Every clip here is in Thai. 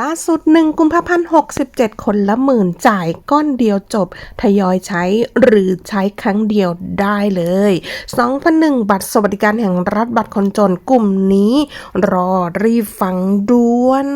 ล่าสุด 1 กุมภาพันธ์ 67 คนละหมื่นจ่ายก้อนเดียวจบ ทยอยใช้หรือใช้ครั้งเดียวได้เลย2001บัตรสวัสดิการแห่งรัฐบัตรคนจนกลุ่มนี้ รอรีบฟังด่วน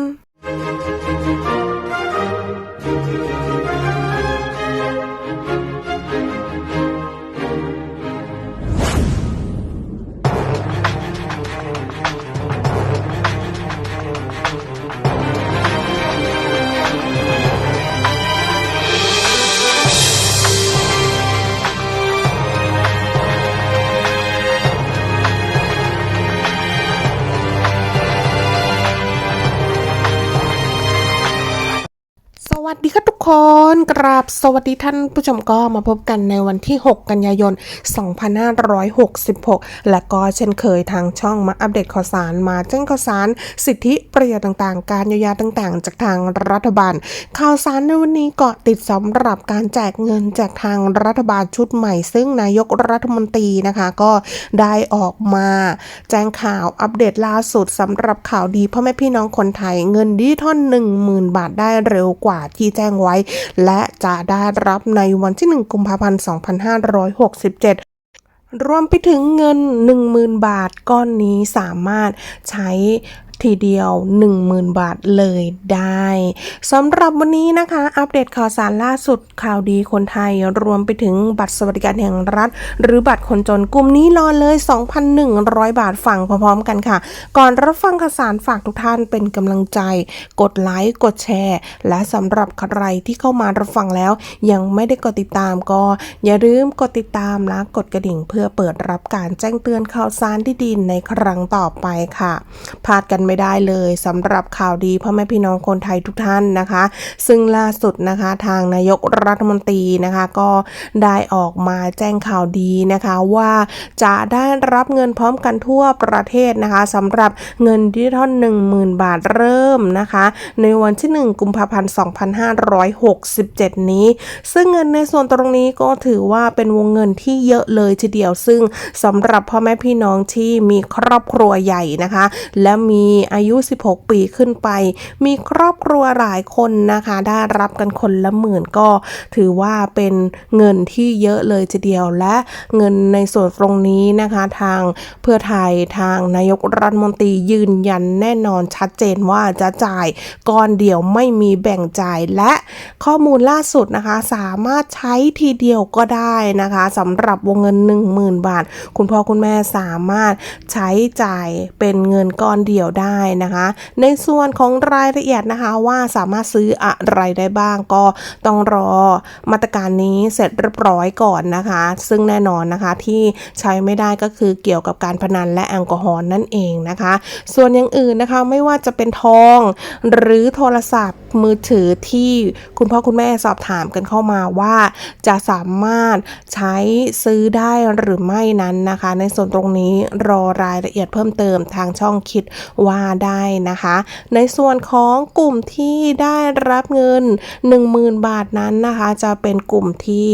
วัสดีค่ะทุกคน กราบสวัสดีท่านผู้ชมก็มาพบกันในวันที่ 6 กันยายน 2566 และก็เช่นเคยทางช่องมาอัปเดตข่าวสารมาแจ้งข่าวสาร สิทธิประโยชน์ต่างๆ การเยียวยาต่างๆ จากทางรัฐบาล ข่าวสารในวันนี้เกาะติดสำหรับการแจกเงินจากทางรัฐบาลชุดใหม่ ซึ่งนายกรัฐมนตรีนะคะก็ได้ออกมาแจ้งข่าวอัปเดตล่าสุดสำหรับข่าวดีพ่อแม่พี่น้องคนไทยเงินดิจิทัล10,000 บาทได้เร็วกว่าที่แจ้งไว้ และจะได้รับในวันที่ 1 กุมภาพันธ์ 2567รวมไปถึงเงิน 10,000 บาทก้อนนี้สามารถใช้ ทีเดียว 10,000 บาทเลยได้สำหรับวันนี้นะคะ อัปเดตข่าวสารล่าสุดข่าวดีคนไทยรวมไปถึงบัตรสวัสดิการแห่งรัฐ หรือบัตรคนจนกลุ่มนี้รอเลย 2,100 บาทฟังพร้อมๆกันค่ะ ก่อนรับฟังข่าวสารฝากทุกท่านเป็นกำลังใจ กดไลค์กดแชร์ และสำหรับใครที่เข้ามารับฟังแล้ว ยังไม่ได้กดติดตามก็ อย่าลืมกดติดตามและกดกระดิ่งเพื่อเปิดรับการแจ้งเตือนข่าวสารที่ดีในครั้งต่อไปค่ะพลาดกันไม่ได้เลยสำหรับข่าวดีพ่อแม่พี่น้องคนไทยทุกท่านนะคะ ซึ่งล่าสุดนะคะทางนายกรัฐมนตรีนะคะก็ได้ออกมาแจ้งข่าวดีนะคะว่าจะได้รับเงินพร้อมกันทั่วประเทศนะคะสำหรับเงินดิจิทัล10,000 บาทเริ่มนะคะ ในวันที่ 1 กุมภาพันธ์ 2567 นี้ ซึ่งเงินในส่วนตรงนี้ก็ถือว่าเป็นวงเงินที่เยอะเลยทีเดียวซึ่งสำหรับพ่อแม่พี่น้องที่มีครอบครัวใหญ่นะคะ และมีอายุ 16 ปีขึ้นไป มีครอบครัวหลายคนนะคะ ได้รับกันคนละหมื่นก็ ถือว่าเป็นเงินที่เยอะเลยทีเดียวและเงินในส่วนตรงนี้นะคะทางเพื่อไทยทางนายกรัฐมนตรียืนยันแน่นอนชัดเจนว่าจะจ่ายก้อนเดียวไม่มีแบ่งจ่ายและข้อมูลล่าสุดนะคะ สามารถใช้ทีเดียวก็ได้นะคะสำหรับวงเงิน 10,000 บาท คุณพ่อคุณแม่สามารถใช้จ่ายเป็นเงินก้อนเดียวได้นะคะ ในส่วนของรายละเอียดนะคะว่าสามารถซื้ออะไรได้บ้างก็ต้องรอมาตรการนี้เสร็จเรียบร้อยก่อนนะคะ ซึ่งแน่นอนนะคะที่ใช้ไม่ได้ก็คือเกี่ยวกับการพนันและแอลกอฮอล์นั่นเองนะคะ ส่วนอย่างอื่นนะคะไม่ว่าจะเป็นทองหรือโทรศัพท์มือถือที่คุณพ่อคุณแม่สอบถามกันเข้ามาว่า จะสามารถใช้ซื้อได้หรือไม่นั้นนะคะ ในส่วนตรงนี้รอรายละเอียดเพิ่มเติมทางช่องคิดว่าได้นะคะ ในส่วนของกลุ่มที่ได้รับเงิน 10,000 บาทนั้นนะคะ จะเป็นกลุ่มที่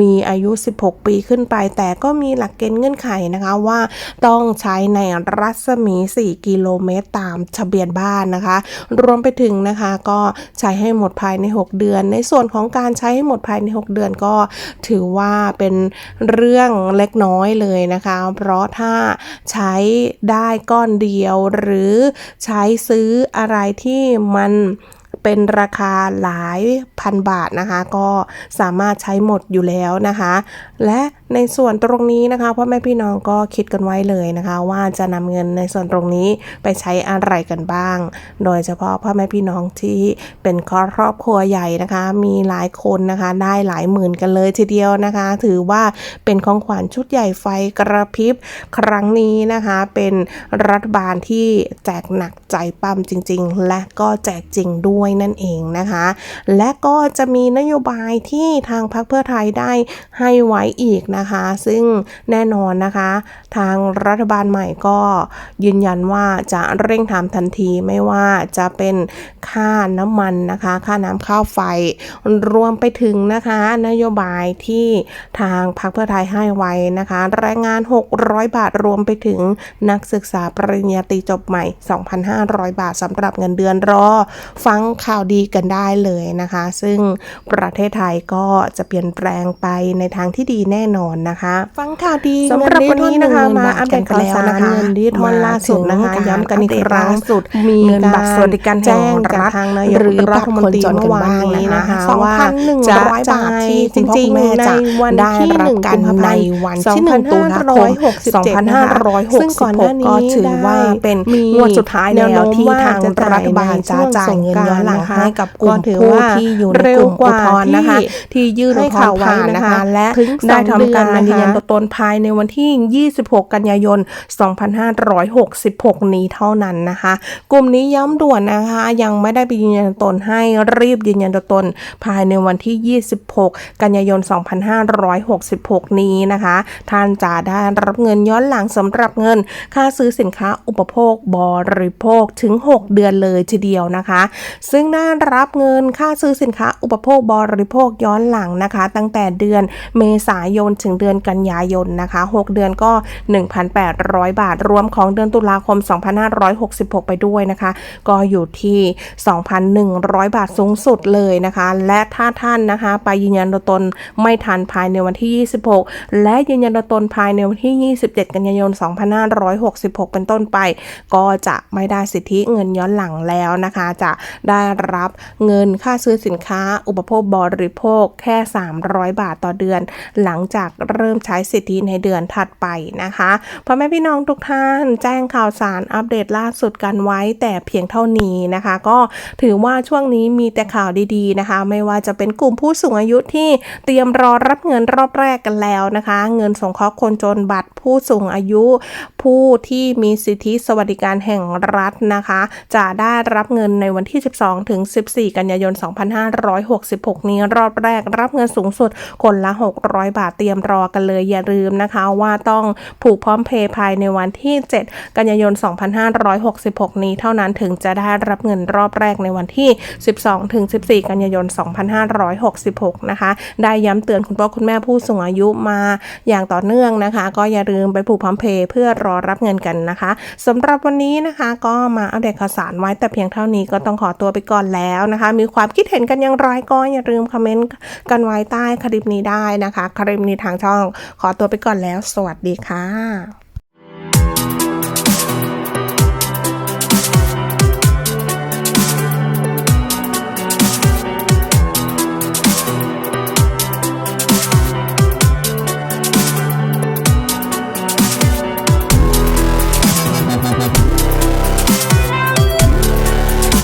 มีอายุ 16 ปีขึ้นไป แต่ก็มีหลักเกณฑ์เงื่อนไขนะคะว่าต้องใช้ในรัศมี 4 กิโลเมตรตามทะเบียนบ้านนะคะ รวมไปถึงนะคะก็ใช้ให้หมดภายใน 6 เดือน ในส่วนของการใช้ให้หมดภายใน 6 เดือนก็ถือว่าเป็นเรื่องเล็กน้อยเลยนะคะ เพราะถ้าใช้ได้ก้อนเดียวหรือใช้ซื้ออะไรที่มันเป็นราคาหลายพันบาทนะคะ ก็สามารถใช้หมดอยู่แล้วนะคะ และในส่วนตรงนี้นะคะพ่อแม่พี่น้องก็คิดกันไว้เลยนะคะ ว่าจะนำเงินในส่วนตรงนี้ไปใช้อะไรกันบ้าง โดยเฉพาะพ่อแม่พี่น้องที่เป็นครอบครัวใหญ่นะคะ มีหลายคนนะคะได้หลายหมื่นกันเลยทีเดียวนะคะ ถือว่าเป็นของขวัญชุดใหญ่ไฟกระพริบครั้งนี้นะคะ เป็นรัฐบาลที่แจกหนักใจปั้มจริง ๆ และก็แจกจริงด้วยนั่นเองนะคะ และก็จะมีนโยบายที่ทางพรรคเพื่อไทยได้ให้ไว้อีกนะคะ ซึ่งแน่นอนนะคะ ทางรัฐบาลใหม่ก็ยืนยันว่าจะเร่งทำทันทีไม่ว่าจะเป็นค่าน้ำมันนะคะ ค่าน้ำข้าวไฟ รวมไปถึงนะคะ นโยบายที่ทางพรรคเพื่อไทยให้ไว้นะคะ แรงงาน 600 บาทรวมไปถึงนักศึกษาปริญญาตรีจบใหม่ 2,500 บาทสำหรับเงินเดือนรอ ฟังข่าวดีกันได้เลยนะคะ ซึ่งประเทศไทยก็จะเปลี่ยนแปลงไปในทางที่ดีแน่นอนนะคะ ฟังข่าวดีสำหรับวันนี้นะคะมาอัปเดตข่าวสารเงินดิจิทัลล่าสุดนะคะย้ำกันอีกครั้งสุด มีเงินบัตรสวัสดิการแจ้งจากทางนายกรัฐมนตรีเมื่อวานนี้นะคะว่าจะจ่ายจริงๆในวันที่หนึ่งกันในวันที่หนึ่งตุลาคม2567ซึ่งก่อนหน้านี้ถือว่าเป็นงวดสุดท้ายแล้วที่ทางรัฐบาลจะจ่ายเงินย้อนหลังให้กับกลุ่มผู้ที่อยู่ในกลุ่มอุทธรณ์นะคะ ที่ยื่นอุทธรณ์ผ่านนะคะ และได้ทำการยืนยันตัวตนภายในวันที่ 26 กันยายน 2566 นี้เท่านั้นนะคะ กลุ่มนี้ย้ำด่วนนะคะ ยังไม่ได้ไปยืนยันตัวตนให้รีบยืนยันตัวตน ภายในวันที่ 26 กันยายน 2566 นี้นะคะ ท่านจะได้รับเงินย้อนหลังสำหรับเงิน ค่าซื้อสินค้าอุปโภคบริโภคถึง 6 เดือนเลยทีเดียวนะคะ ซึ่งได้รับเงินค่าซื้อสินค้าอุปโภคบริโภคย้อนหลังนะคะ ตั้งแต่เดือนเมษายนถึงึงเดือนกันยายนนะคะ 6 เดือนก็ 1,800 บาท รวมของเดือนตุลาคม 2566 ไปด้วยนะคะ ก็อยู่ที่ 2,100 บาทสูงสุดเลยนะคะ และถ้าท่านนะคะ ไปยืนยันตัวตนไม่ทันภายในวันที่ 26 และยืนยันตัวตนภายในวันที่ 27 กันยายน 2566 เป็นต้นไป ก็จะไม่ได้สิทธิเงินย้อนหลังแล้วนะคะ จะได้รับเงินค่าซื้อสินค้า อุปโภคบริโภคแค่ 300 บาทต่อเดือน หลังจากเริ่มใช้สิทธิในเดือนถัดไปนะคะพ่อแม่พี่น้องทุกท่านแจ้งข่าวสารอัปเดตล่าสุดกันไว้แต่เพียงเท่านี้นะคะ ก็ถือว่าช่วงนี้มีแต่ข่าวดีๆนะคะ ไม่ว่าจะเป็นกลุ่มผู้สูงอายุที่เตรียมรอรับเงินรอบแรกกันแล้วนะคะ เงินสงเคราะห์คนจนบัตรผู้สูงอายุ ผู้ที่มีสิทธิสวัสดิการแห่งรัฐนะคะ จะได้รับเงินในวันที่ 12 ถึง 14 กันยายน 2566 นี้รอบแรกรับเงินสูงสุดคนละ 600 บาทเตรียมรอกันเลยอย่าลืมนะคะว่าต้องผูกพร้อมเพย์ภายในวันที่ 7 กันยายน 2566 นี้เท่านั้นถึงจะได้รับเงินรอบแรกในวันที่ 12 ถึง 14 กันยายน 2566 นะคะ ได้ย้ำเตือนคุณพ่อคุณแม่ผู้สูงอายุมาอย่างต่อเนื่องนะคะ ก็อย่าลืมไปผูกพร้อมเพย์เพื่อรอรับเงินกันนะคะสำหรับวันนี้นะคะก็มาอัปเดตข่าวสารไว้แต่เพียงเท่านี้ก็ต้องขอตัวไปก่อนแล้วนะคะ มีความคิดเห็นกันอย่างไรก็อย่าลืมคอมเมนต์กันไว้ใต้คลิปนี้ได้นะคะ คลิปนี้ทางช่อง ขอตัวไปก่อนแล้ว สวัสดีค่ะ